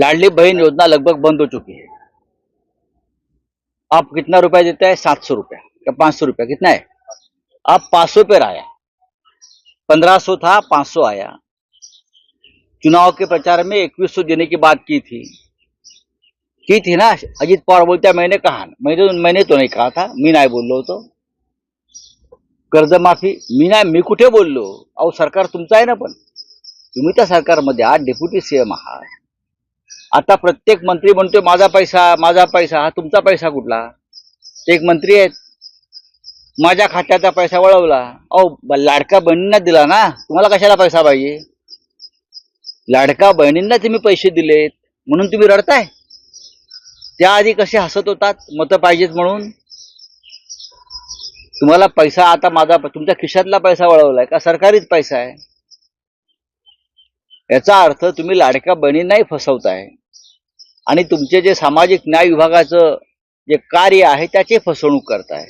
लाडली बहन योजना लगभग बंद हो चुकी है। आप कितना रुपया देता है? सात सौ रुपया। या पाँच सौ रुपया? कितना है? आप पाँच सौ पे आया पंद्रह सौ था, पाँच सौ आया। चुनाव के प्रचार में इक्कीस सौ देने की बात की थी। की थी ना? अजीत पवार बोलते मैंने कहा मैंने तो मैंने तो नहीं कहा था। मी नाही बोललो होतो कर्जमाफी मी नाही मी कुठे बोललो अहो, सरकार तुमचं आहे ना पण. तुम्ही त्या सरकारमध्ये आहात, डेप्युटी सीएम आहात. आता प्रत्येक मंत्री म्हणतोय माझा पैसा माझा पैसा हा तुमचा पैसा कुठला? एक मंत्री आहेत. माझ्या खात्याचा पैसा वळवला. अहो लाडका बहिणींना दिला ना? तुम्हाला कशाला पैसा पाहिजे? लाडका बहिणींना तुम्ही पैसे दिलेत म्हणून तुम्ही रडताय. त्याआधी कसे हसत होतात मतं पाहिजेत म्हणून. तुम्हाला पैसा आता माझा तुमच्या खिशातला पैसा वळवलाय का? सरकारीच पैसा आहे. याचा अर्थ तुम्ही लाडक्या बहिणींनाही फसवताय. आणि तुमचे जे सामाजिक न्याय विभागाचं जे कार्य आहे त्याची फसवणूक करताय.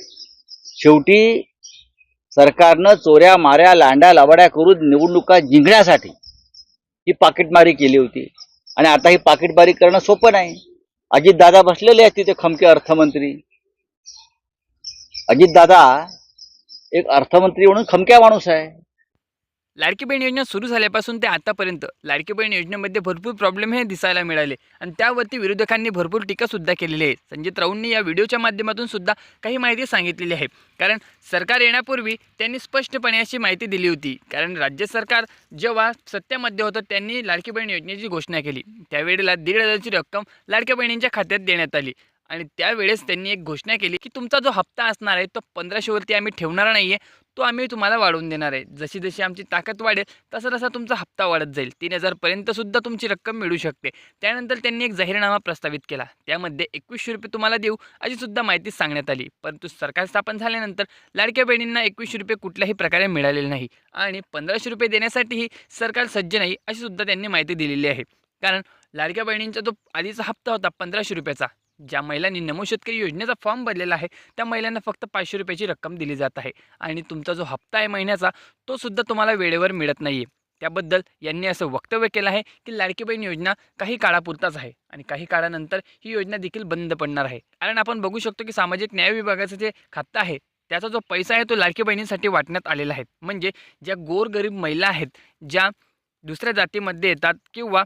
शेवटी सरकारनं चोऱ्या माऱ्या लांड्या लवाड्या करून निवडणुका जिंकण्यासाठी ही पाकिटमारी केली होती. आणि आता ही पाकिटमारी करणं सोपं नाही. अजितदादा बसलेले आहेत तिथे खमके अर्थमंत्री. अजितदादा एक अर्थमंत्री म्हणून खमक्या माणूस आहे. लाडकी बहीण योजना सुरू झाल्यापासून ते आतापर्यंत लाडकी बहीण योजनेमध्ये भरपूर प्रॉब्लेम हे दिसायला मिळाले. आणि त्यावरती विरोधकांनी भरपूर टीकासुद्धा केलेली आहे. संजित राऊंनी या व्हिडिओच्या माध्यमातून सुद्धा काही माहिती सांगितलेली आहे. कारण सरकार येण्यापूर्वी त्यांनी स्पष्टपणे अशी माहिती दिली होती. कारण राज्य सरकार जेव्हा सत्तेमध्ये होतं त्यांनी लाडकी बहीण योजनेची घोषणा केली. त्यावेळेला दीड हजारची रक्कम लाडक्या बहिणींच्या खात्यात देण्यात आली. आणि त्यावेळेस त्यांनी एक घोषणा केली की तुमचा जो हप्ता असणार आहे तो पंधराशेवरती आम्ही ठेवणार नाही आहे तो आम्ही तुम्हाला वाढवून देणार आहे. जशी जशी आमची ताकद वाढेल तसा तसा तुमचा हप्ता वाढत जाईल. तीन हजारपर्यंतसुद्धा तुमची रक्कम मिळू शकते. त्यानंतर त्यांनी एक जाहीरनामा प्रस्तावित केला. त्यामध्ये एकवीसशे रुपये तुम्हाला देऊ अशीसुद्धा माहिती सांगण्यात आली. परंतु सरकार स्थापन झाल्यानंतर लाडक्या बहिणींना एकवीसशे रुपये कुठल्याही प्रकारे मिळालेले नाही. आणि पंधराशे रुपये देण्यासाठीही सरकार सज्ज नाही अशीसुद्धा त्यांनी माहिती दिलेली आहे. कारण लाडक्या बहिणींचा जो आधीचा हप्ता होता पंधराशे रुपयाचा ज्या महिलांनी नमो शेतकरी योजनेचा फॉर्म भरलेला आहे त्या महिलांना फक्त पाचशे रुपयाची रक्कम दिली जात आहे. आणि तुमचा जो हप्ता आहे महिन्याचा तो सुद्धा तुम्हाला वेळेवर मिळत नाही आहे त्याबद्दल यांनी असं वक्तव्य केलं आहे की लाडकी बहीण योजना काही काळापुरताच आहे आणि काही काळानंतर ही योजना देखील बंद पडणार आहे. कारण आपण बघू शकतो की सामाजिक न्याय विभागाचं जे खातं आहे त्याचा जो पैसा आहे तो लाडकी बहिणींसाठी वाटण्यात आलेला आहे. म्हणजे ज्या गोरगरीब महिला आहेत ज्या दुसऱ्या जातीमध्ये येतात किंवा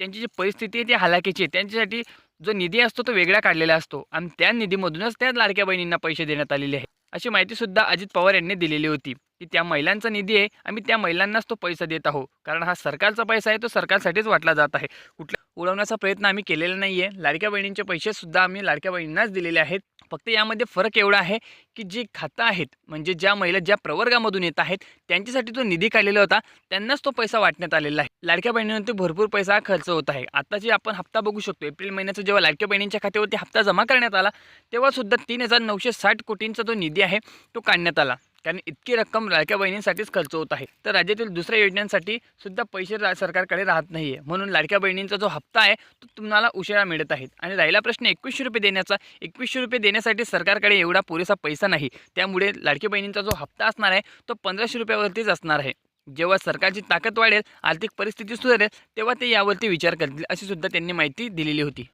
त्यांची जी परिस्थिती आहे ती हलाखीची आहे त्यांच्यासाठी जो निधी असतो तो वेगळा काढलेला असतो आणि त्या निधीमधूनच त्या लाडक्या बहिणींना पैसे देण्यात आलेले आहे अशी माहितीसुद्धा अजित पवार यांनी दिलेली होती की त्या महिलांचा निधी आहे आम्ही त्या महिलांनाच तो पैसा देत आहोत. कारण हा सरकारचा पैसा आहे तो सरकारसाठीच वाटला जात आहे. कुठल्या उडवण्याचा प्रयत्न आम्ही केलेला नाही आहे लाडक्या बहिणींचे पैसेसुद्धा आम्ही लाडक्या बहिणींनाच दिलेले आहेत. फक्त यामध्ये फरक एवढा आहे की जी खातं आहेत म्हणजे ज्या महिला ज्या प्रवर्गामधून येत आहेत त्यांच्यासाठी जो निधी काढलेला होता. त्यांनाच तो पैसा वाटण्यात आलेला आहे. लाडक्या बहिणींवरती भरपूर पैसा खर्च होत आहे. आता जे आपण हप्ता बघू शकतो एप्रिल महिन्याचा जेव्हा लाडक्या बहिणींच्या खात्यावरती हप्ता जमा करण्यात आला तेव्हा सुद्धा तीन हजार नऊशे साठ कोटींचा जो निधी आहे तो काढण्यात आला. कारण इतकी रक्कम लाडक्या बहिणींसाठीच खर्च होत आहे. तर राज्यातील दुसऱ्या योजनांसाठी सुद्धा पैसे रा सरकारकडे राहत नाही आहे म्हणून लाडक्या बहिणींचा जो हप्ता आहे तो तुम्हाला उशिरा मिळत आहे. आणि राहिला प्रश्न एकवीसशे रुपये देण्याचा. एकवीसशे रुपये देण्यासाठी सरकारकडे एवढा पुरेसा पैसा नाही. त्यामुळे लाडकी बहिणींचा जो हप्ता असणार आहे तो पंधराशे रुपयावरतीच असणार आहे. जेव्हा सरकारची ताकद वाढेल आर्थिक परिस्थिती सुधारेल तेव्हा ते यावरती विचार करतील अशी सुद्धा त्यांनी माहिती दिलेली होती.